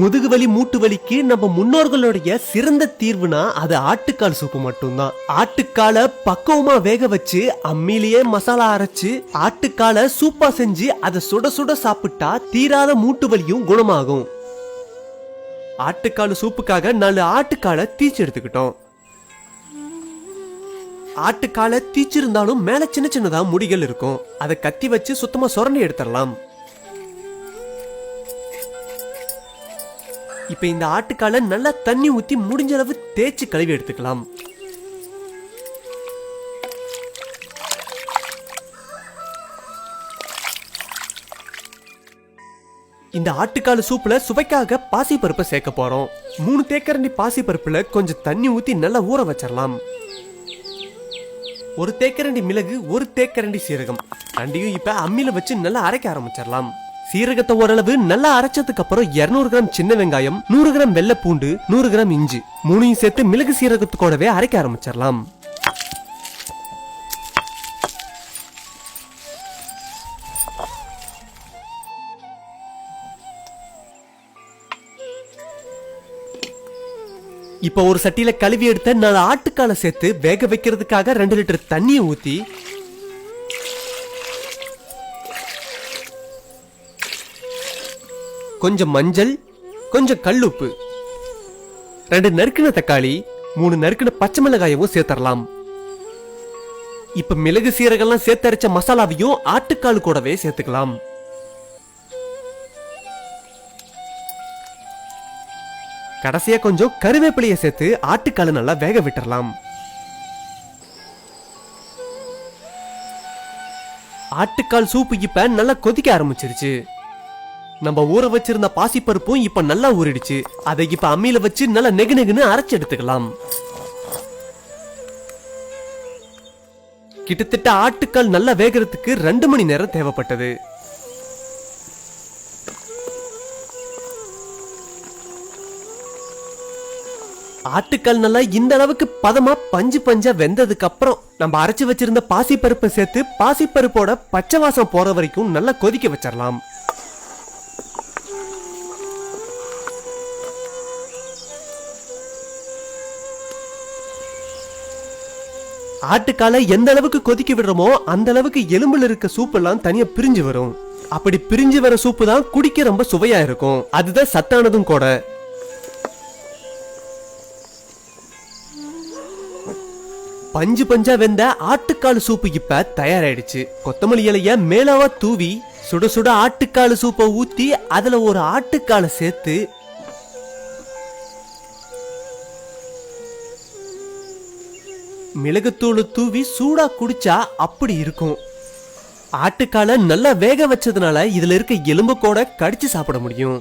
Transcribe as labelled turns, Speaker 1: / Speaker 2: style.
Speaker 1: முதுகு வலி மூட்டு வலிக்கு நம்ம முன்னோர்களுடைய சிறந்த தீர்வுனா அது ஆட்டுக்கால் சூப்பு மட்டும்தான். ஆட்டுக்காலை பக்குவமா வேக வச்சு அம்மிலேயே மசாலா அரைச்சு ஆட்டுக்காலை சூப்பா செஞ்சு அதை சுட சுட சாப்பிட்டா தீராத மூட்டு வலியும் குணமாகும். ஆட்டுக்கால் சூப்புக்காக நாலு ஆட்டுக்காலை தீச்சு எடுத்துக்கிட்டோம். ஆட்டுக்காலை தீச்சிருந்தாலும் மேல சின்ன சின்னதா முடிகள் இருக்கும். அதை கத்தி வச்சு சுத்தமா சுரண்டி எடுத்துடலாம். இப்போ இந்த ஆட்டுக்காலை நல்லா தண்ணி ஊற்றி முடிஞ்ச அளவு தேய்ச்சி கழுவி எடுத்துக்கலாம். இந்த ஆட்டுக்கால் சூப்பில் சுவைக்காக பாசிப்பருப்பை சேர்க்க போகிறோம் மூணு தேக்கரண்டி பாசிப்பருப்பில் கொஞ்சம் தண்ணி ஊற்றி நல்லா ஊற வச்சிடலாம் ஒரு தேக்கரண்டி மிளகு ஒரு தேக்கரண்டி சீரகம். ரெண்டையும் இப்போ அம்மியில வச்சு நல்லா அரைக்க ஆரம்பிச்சிடலாம் சீரகத்தை ஓரளவு நல்லா அரைச்சதுக்கு அப்புறம் 200 கிராம் சின்ன வெங்காயம் நூறு கிராம் வெள்ளை பூண்டு நூறு கிராம் இஞ்சி மூணையும் சேர்த்து மிளகு சீரகத்து கூடவே அரைக்க ஆரம்பிச்சிடலாம். இப்போ ஒரு சட்டியில கழுவி எடுத்த நாலு ஆட்டுக்காலை சேர்த்து வேக வைக்கிறதுக்காக ரெண்டு லிட்டர் தண்ணியை ஊத்தி கொஞ்சம் மஞ்சள் கொஞ்சம் கல்லுப்பு. ரெண்டு நறுக்கின தக்காளி மூணு நறுக்கின பச்சை மிளகாயவும் சேர்த்தரலாம். இப்ப மிளகு சீரகெல்லாம் சேர்த்தரைச்ச மசாலாவையும் ஆட்டுக்கால் கூடவே சேர்த்துக்கலாம். கடைசியா கொஞ்சம் கருவேப்பிலையை சேர்த்து ஆட்டுக்கால் நல்லா வேக விட்டுறலாம் ஆட்டுக்கால் சூப்பு இப்ப நல்லா கொதிக்க ஆரம்பிச்சிருச்சு. நம்ம ஊற வச்சிருந்த பாசிப்பருப்பும் இப்ப நல்லா ஊறிடுச்சு. அதை இப்ப அம்மியில வச்சு நல்லா நெகு நெகுன்னு அரைச்சு எடுத்துக்கலாம். கிட்டத்தட்ட ஆட்டுக்கால் நல்லா வேகிறதுக்கு ரெண்டு மணி நேரம் தேவைப்பட்டது. ஆட்டுக்கால் நல்லா இந்த அளவுக்கு பதமா பஞ்சு பஞ்சா வெந்ததுக்கு அப்புறம் நம்ம அரைச்சு வச்சிருந்த பாசிப்பருப்பை சேர்த்து பாசிப்பருப்போட பச்சை வாசம் போற வரைக்கும் நல்லா கொதிக்க வச்சிடலாம் ஆட்டுக்காலை எந்த அளவுக்கு கொதிக்க விடுறோமோ அந்த அளவுக்கு எலும்புல இருக்க சூப்பு எல்லாம் தனியா பிரிஞ்சு வரும். அப்படி பிரிஞ்சு வர சூப்பு தான் குடிக்க ரொம்ப சுவையா இருக்கும். அதுதான் சத்தானதும் கூட. பஞ்சு பஞ்சா வெந்த ஆட்டுக்கால் சூப்பு இப்ப தயாராயிடுச்சு. கொத்தமல்லி இலைய மேலாவா தூவி சுட சுட ஆட்டுக்கால் சூப்பை ஊத்தி அதுல ஒரு ஆட்டுக்காலை சேர்த்து மிளகுத்தூள் தூவி சூடா குடிச்சா அப்படி இருக்கும். ஆட்டுக்காலை நல்லா வேக வச்சதுனால இதுல இருக்க எலும்பு கூட கடிச்சு சாப்பிட முடியும்.